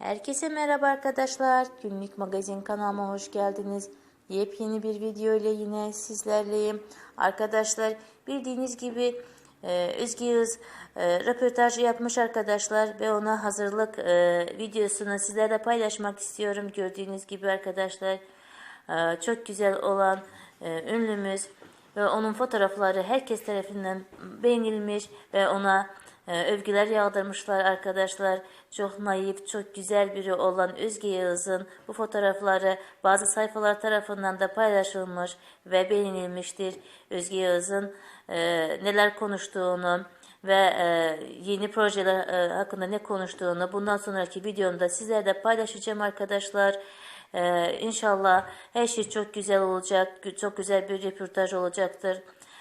Herkese merhaba arkadaşlar. Günlük magazin kanalıma hoş geldiniz. Yepyeni bir video ile yine sizlerleyim. Arkadaşlar bildiğiniz gibi e, Özge Yağız e, röportaj yapmış arkadaşlar ve ona hazırlık e, videosunu sizlerle paylaşmak istiyorum. Gördüğünüz gibi arkadaşlar e, çok güzel olan e, ünlümüz ve onun fotoğrafları herkes tarafından beğenilmiş ve ona övgüler yağdırmışlar arkadaşlar. Çok naif, çok güzel biri olan Özge Yağız'ın bu fotoğrafları bazı sayfalar tarafından da paylaşılmış ve beğenilmiştir. Özge Yağız'ın e, neler konuştuğunu ve e, yeni projeler e, hakkında ne konuştuğunu bundan sonraki videomda sizlerle paylaşacağım arkadaşlar. Ee, inşallah her şey çok güzel olacak, çok güzel bir röportaj olacaktır.